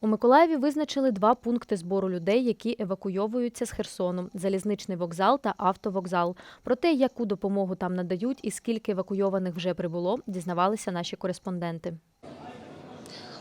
У Миколаєві визначили два пункти збору людей, які евакуйовуються з Херсону: залізничний вокзал та автовокзал. Про те, яку допомогу там надають і скільки евакуйованих вже прибуло, дізнавалися наші кореспонденти.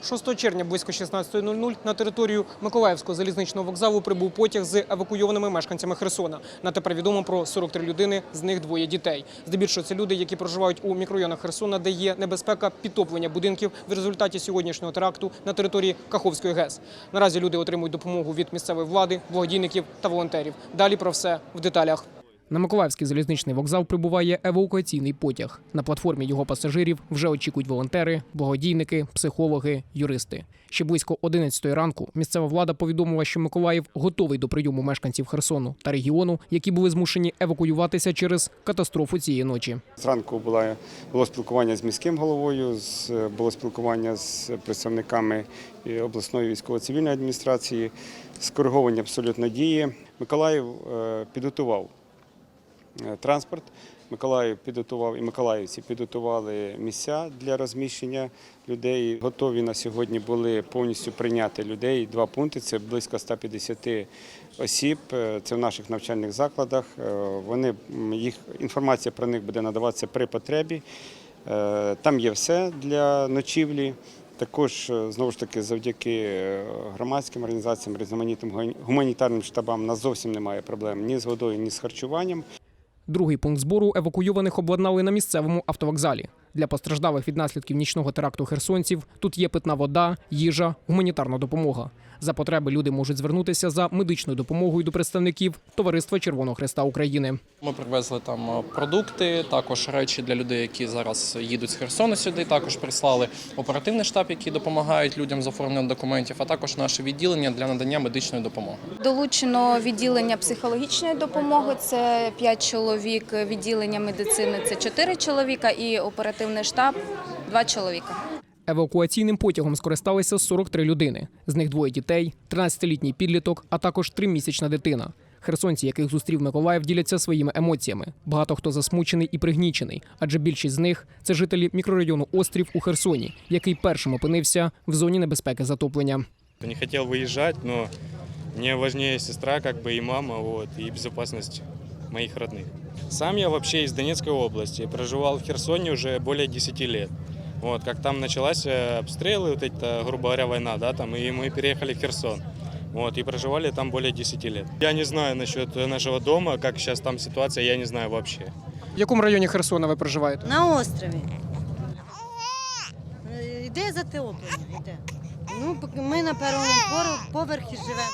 6 червня близько 16.00 на територію Миколаївського залізничного вокзалу прибув потяг з евакуйованими мешканцями Херсона. На тепер відомо про 43 людини, з них двоє дітей. Здебільшого це люди, які проживають у мікрорайонах Херсона, де є небезпека підтоплення будинків в результаті сьогоднішнього теракту на території Каховської ГЕС. Наразі люди отримують допомогу від місцевої влади, благодійників та волонтерів. Далі про все в деталях. На Миколаївський залізничний вокзал прибуває евакуаційний потяг. На платформі його пасажирів вже очікують волонтери, благодійники, психологи, юристи. Ще близько 11 ранку місцева влада повідомила, що Миколаїв готовий до прийому мешканців Херсону та регіону, які були змушені евакуюватися через катастрофу цієї ночі. Зранку була, було спілкування з міським головою, з, було спілкування з представниками обласної військово-цивільної адміністрації, скориговані абсолютно дії. Миколаїв е, підготував е, транспорт. Миколаїв підготував і миколаївці підготували місця для розміщення людей. Готові на сьогодні були повністю прийняти людей. Два пункти це близько 150 осіб. е, Це в наших навчальних закладах. Е, Вони їх інформація про них буде надаватися при потребі. Е, Там є все для ночівлі. Також е, знову ж таки завдяки е, громадським організаціям, різноманітним гуманітарним штабам, у нас зовсім немає проблем ні з водою, ні з харчуванням. Другий пункт збору евакуйованих обладнали на місцевому автовокзалі. Для постраждалих від наслідків нічного теракту херсонців тут є питна вода, їжа, гуманітарна допомога. За потреби люди можуть звернутися за медичною допомогою до представників Товариства Червоного Хреста України. Ми привезли там е, продукти, також речі для людей, які зараз їдуть з Херсону сюди. Також прислали оперативний штаб, який допомагають людям з оформленням документів, а також наше відділення для надання медичної допомоги. Долучено відділення психологічної допомоги, це 5 чоловік, відділення медицини це 4 чоловіка і оперативний штаб 2 чоловіка. Евакуаційним потягом скористалися 43 людини. З них двоє дітей, 13-літній підліток, а також тримісячна дитина. Херсонці, яких зустрів Миколаїв, діляться своїми емоціями. Багато хто засмучений і пригнічений, адже більшість з них це жителі мікрорайону Острів у Херсоні, який першим опинився в зоні небезпеки затоплення. Не хотел выезжать, но мне важнее сестра, как бы и мама, вот, и безопасность моих родных. Сам я вообще из Донецкой области, проживал в Херсоне уже более 10 лет. Вот, как там началась э, обстрелы, вот это, грубо говоря, война, да, там, и мы переехали в Херсон. Вот, и проживали там более 10 лет. Я не знаю насчет нашего дома, как сейчас там ситуация, я не знаю вообще. В якому районі Херсона ви проживаєте? На острові. Е, Йде затоплення, йде. Ну, поки ми на першому пор- поверхі живемо.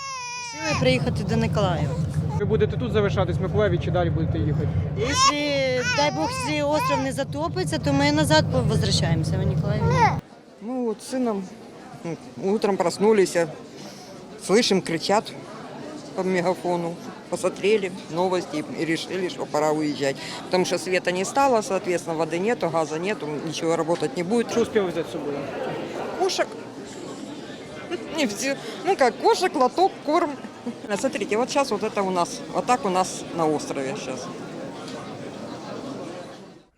Вирішили приїхати до Николаєва. Ви будете тут залишатись в Миколаєві чи далі будете їхати? Якщо, дай Бог, якщо остров не затопиться, то ми назад возвращаємося в Николаїв. Мы вот с сыном ну, утром проснулись, а слышим, кричат по мегафону. Посмотрели новости и решили, что пора уезжать. Потому что света не стало, соответственно, воды нету, газа нету, ничего работать не будет. Що успіли взяти з собою? Кошек. Не все. Ну как, кошек, лоток, корм. А Смотрите, вот сейчас вот это у нас, вот так у нас на острове сейчас.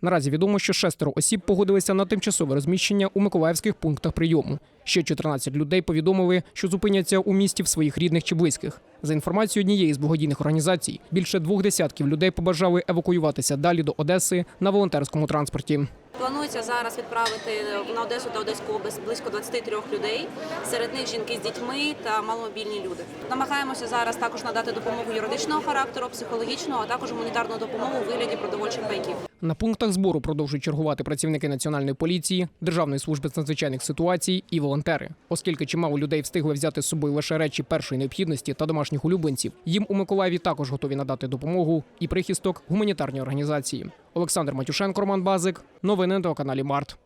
Наразі відомо, що шестеро осіб погодилися на тимчасове розміщення у миколаївських пунктах прийому. Ще 14 людей повідомили, що зупиняться у місті в своїх рідних чи близьких. За інформацією однієї з благодійних організацій, більше двох десятків людей побажали евакуюватися далі до Одеси на волонтерському транспорті. Планується зараз відправити на Одесу та Одеську область близько 23 людей. Серед них жінки з дітьми та маломобільні люди. Намагаємося зараз також надати допомогу юридичного характеру, психологічного, а також гуманітарну допомогу у вигляді продовольчих пайків. На пунктах збору продовжують чергувати працівники національної поліції, Державної служби з надзвичайних ситуацій і волонтери. Оскільки чимало людей встигли взяти з собою лише речі першої необхідності та домашніх улюбленців, їм у Миколаєві також готові надати допомогу і прихисток гуманітарні організації. Олександр Матюшенко, Роман Базик. Новини на каналі Март.